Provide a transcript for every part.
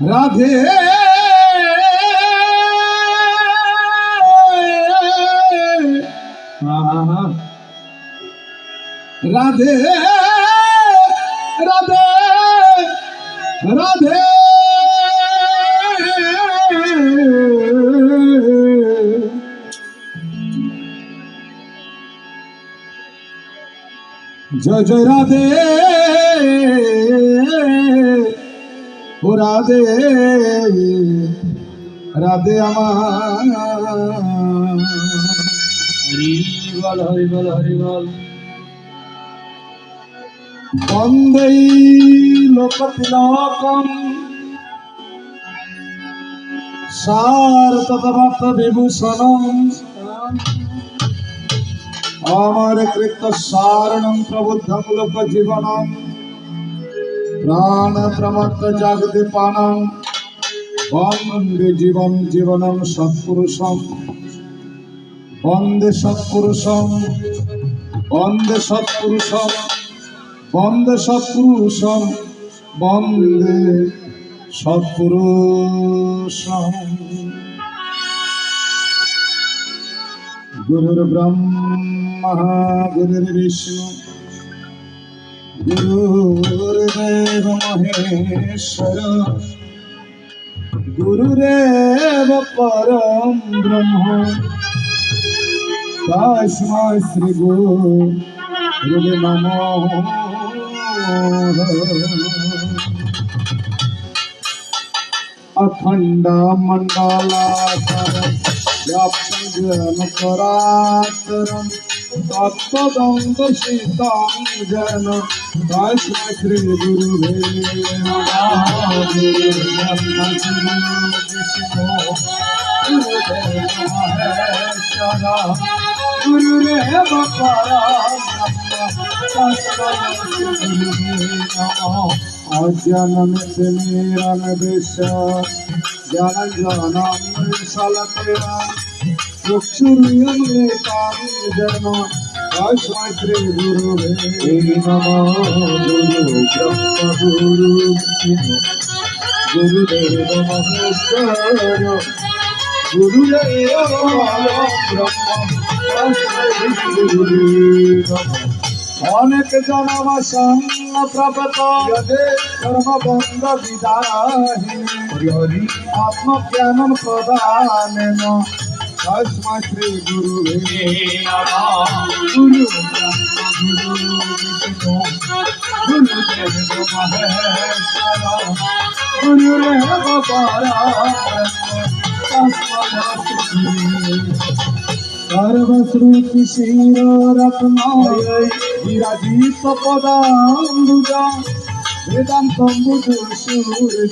রাধে আহা। রাধে রাধে রাধে জয় জয় রাধে ও রাধে রাধে আমার। হরি বল হরি বল হরি বল। বন্দেই লোকতিলকম। সার তদরথ বিভূষণম। আমার কৃত সারণম প্রবুদ্ধম লোক জীবনম প্রাণ প্রমত্ত জাগতি পানম বন্দে জীবন জীবনম সৎপুরুষম। বন্দে সৎপুরুষম। বন্দে সৎপুরুষম। বন্দে সৎপুরুষম। বন্দে সৎপুরুষম গুরুর ব্রহ্মা গুরুর বিষ্ণু গুরুর্দেব মহেশ্বর গুরুরেব পরম ব্রহ্ম তস্মৈ শ্রী গুরু গুরু নমঃ अखंड मंडलाकारं व्याप्तं जन परात्परं तत्पदं शीतं जन तस्मै श्री गुरुवे नमः गुरु ब्रह्मा गुरु विष्णु गुरुदेव महेश्वरा गुरुदेव परब्रह्म तस्मै श्री गुरुवे नमः अज्ञानमिति मीरनदिश ज्ञानञ्जनं विशलतेन चक्षुर्यमृतां जन तस्मै श्रीगुरुवे ചുക്ഷുറിയല്ലേ കാവിജന ആശ്വാശ്രീ ഗുരുവേ നമോ ഗുരു ഗുരുദേവ മഹോത്സവ ഗുരുദേവ ബ്രഹ്മ অনেক জনম সঙ্গ প্রভত কর্মবন্ধ বিদায় হরি আত্মজ্ঞান প্রদান তস্মা শ্রী গুরু গুরু ব্রহ্মা গুরু বিষ্ণু গুরুদেব মহেশ্বর গুরুরেব পরব্রহ্ম তস্মা শ্রী গুরু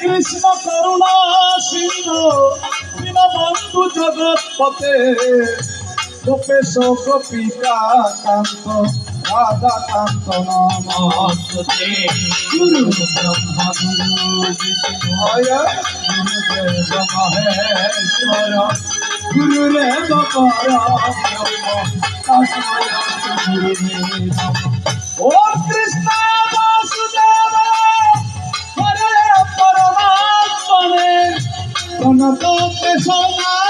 কৃষ্ণ করুণা দীনবন্ধু জগৎপতে গোপেশ গোপিকা কান্ত নমস্তে গুরু ব্রহ্মা গুরু মহেশ্বর গুরুদেব নমঃ ওম কৃষ্ণ বাসুদেব হরে পরমাত্মনে প্রণত কেশনাথ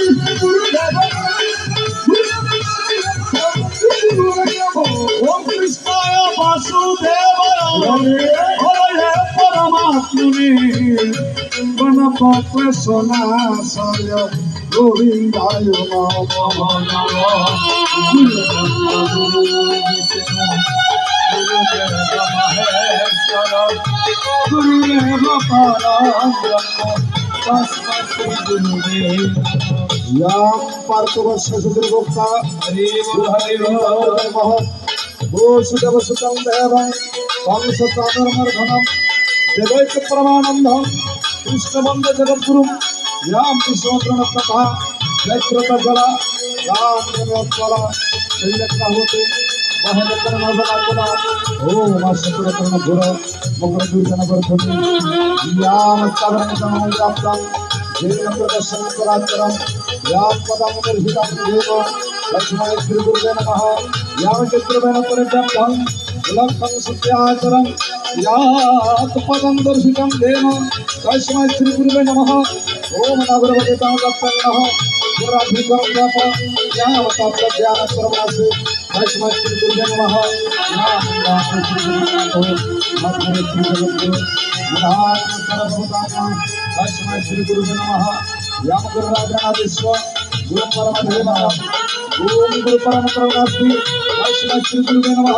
গণপত সোনা সায় গোবিন্দায় নমঃ গুরুদেব পরম গুরুদেব यां पार्थवस्य सुदीर्घोक्ता হরি కృష్ణమంద జగద్గురు యాం కృష్ణమంత్రమత్త జయత్రత జల రామస్వర శైలక్రాహోతే ఓం అష్టపురకరణ గుర ముఖ దూషణ వర్ధతి యామస్తావరణ సమాప్తం జైన ప్రదర్శన పరాచరం యాం పదం నిర్హితం దేవ లక్ష్మణ గురుదే నమ यावचित्रमेण परिव्याप्तं विलक्षं सत्याचरं यात्पदं दर्शितं तेन तस्मै श्रीगुरुवे नमः ॐ नगरवदितां दत्तं नः गुराधिकं व्याप ज्ञानवताप्रज्ञानश्रवणासु तस्मै श्रीगुरुवे नमः तस्मै श्रीगुरुवे नमः यामगुरुराजनादिश्व गुरुपरमदेवः ఓం గురు పరమకరుణాస్తి లక్ష్మీ శ్రీ గురువే నమ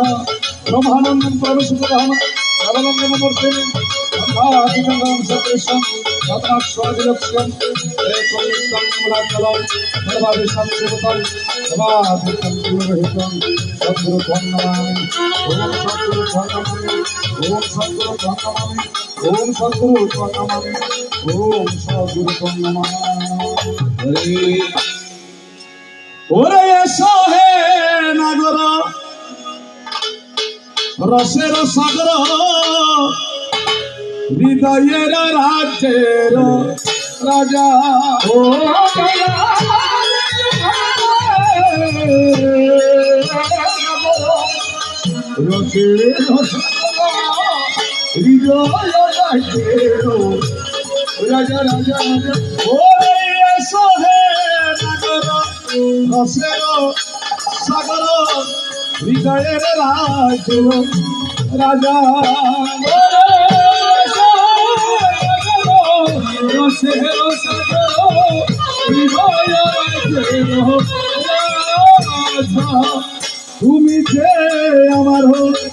బ్రహ్మానందం పరమశుభామ నవలందనమూర్తిని బ్రహ్మాధికంగా సర్వేశం రత్నాక్షోదిలక్ష్యం ఏకోమిత్తం మూలాకలం సర్వాధిశం శివతం సమాధికం గురురహితం సద్గురు ధ్వన్నమామి ఓం సద్గురు ధ్వన్నమామి ఓం సద్గురు ధ్వన్నమామి ఓం సద్గురు ధ్వన్నమామి ఓం సద్గురు ధ్వన్నమామి హరే ওরে এসো হে নাগর রসের সাগর, হৃদয়ের রাজ্যের রাজা। ও রসের হৃদয় রাজা রাজা রাজা। ওরে এসো হে নাগর রসের সাগর হৃদয়ের রাজ রসের সাগর আমার হো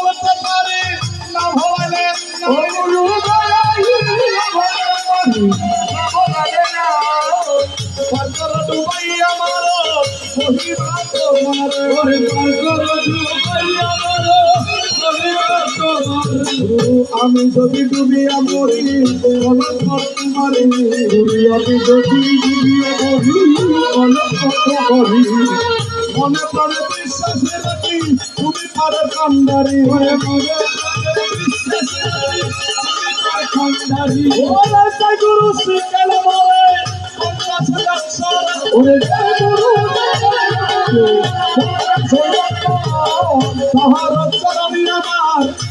আমি যদি ডুবিয়া মরি আমি যদি ডুবিয়া মরি কলম করি মনে পড়ে বিশ্বাসে রাখি তুমি পারে কান্দারি হয়ে কান্দারি ওরে তাই গুরু শিখাল মরে ওরে গুরু আমার।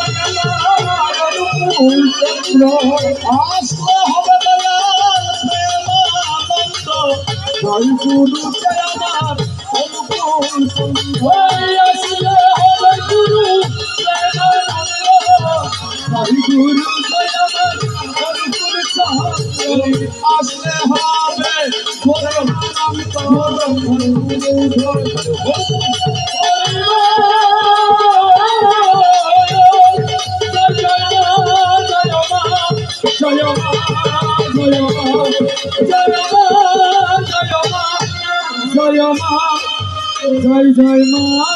চন্দ্র আসলে হবে প্রেমানন্দ জয় গুরু আমার অনুকূল আসলে হবে গুরু জয় গুরু আমার অনুকূল আসলে হবে জয় জয় মা